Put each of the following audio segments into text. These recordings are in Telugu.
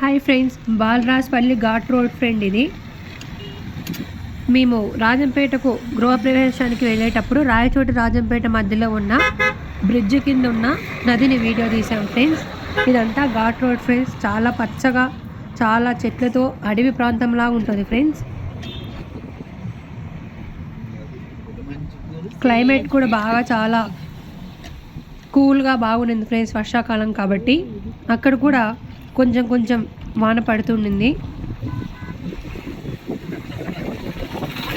Hi friends Balarajpalli ghat road friend ఇది. మేము రాజంపేటకు గృహప్రవేశానికి వెళ్ళేటప్పుడు రాయచోటి రాజంపేట మధ్యలో ఉన్న బ్రిడ్జ్ కింద ఉన్న నదిని వీడియో తీసాం ఫ్రెండ్స్ ఇదంతా ఘాట్ రోడ్ ఫ్రెండ్స్ చాలా పచ్చగా చాలా చెట్లతో అడవి ప్రాంతంలా ఉంటుంది ఫ్రెండ్స్ క్లైమేట్ కూడా బాగా చాలా కూల్గా బాగుండింది ఫ్రెండ్స్ వర్షాకాలం కాబట్టి. అక్కడ కూడా కొంచెం కొంచెం వాన పడుతుండింది.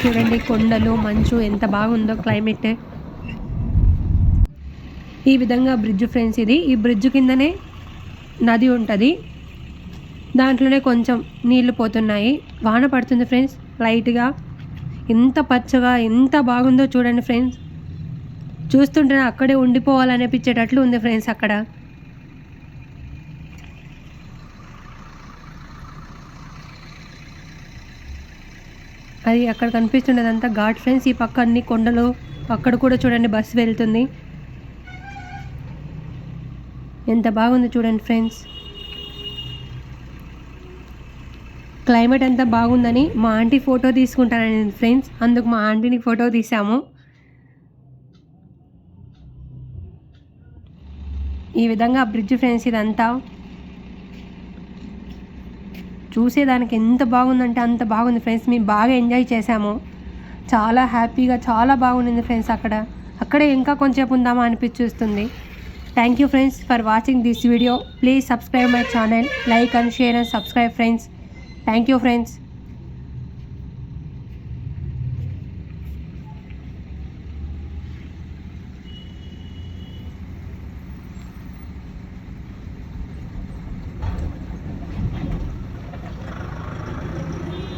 చూడండి కొండలు మంచు ఎంత బాగుందో క్లైమేట్. ఈ విధంగా బ్రిడ్జ్ ఫ్రెండ్స్ ఇది. ఈ బ్రిడ్జ్ కిందనే నది ఉంటుంది. దాంట్లోనే కొంచెం నీళ్ళు పోతున్నాయి. వాన పడుతుంది ఫ్రెండ్స్ లైట్గా. ఎంత పచ్చగా ఎంత బాగుందో చూడండి ఫ్రెండ్స్. చూస్తుంటేనే అక్కడే ఉండిపోవాలనిపించేటట్లు ఉంది ఫ్రెండ్స్ అక్కడ. అది అక్కడ కనిపిస్తుండేదంతా ఘాట్ ఫ్రెండ్స్. ఈ పక్క అన్ని కొండలు అక్కడ కూడా చూడండి బస్సు వెళ్తుంది. ఎంత బాగుంది చూడండి ఫ్రెండ్స్. క్లైమేట్ అంతా బాగుందని మా ఆంటీ ఫోటో తీసుకుంటానని ఫ్రెండ్స్. అందుకు మా ఆంటీని ఫోటో తీసాము. ఈ విధంగా బ్రిడ్జ్ ఫ్రెండ్స్ ఇదంతా. చూసేదానికి ఎంత బాగుందంటే అంత బాగుంది ఫ్రెండ్స్. మేము బాగా ఎంజాయ్ చేసాము చాలా హ్యాపీగా చాలా బాగుంది ఫ్రెండ్స్ అక్కడ. అక్కడే ఇంకా కొంచెం ఉందామా అనిపించేస్తుంది. Thank you friends for watching this video please subscribe my channel like and share and subscribe friends thank you friends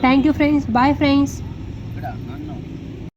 thank you friends bye friends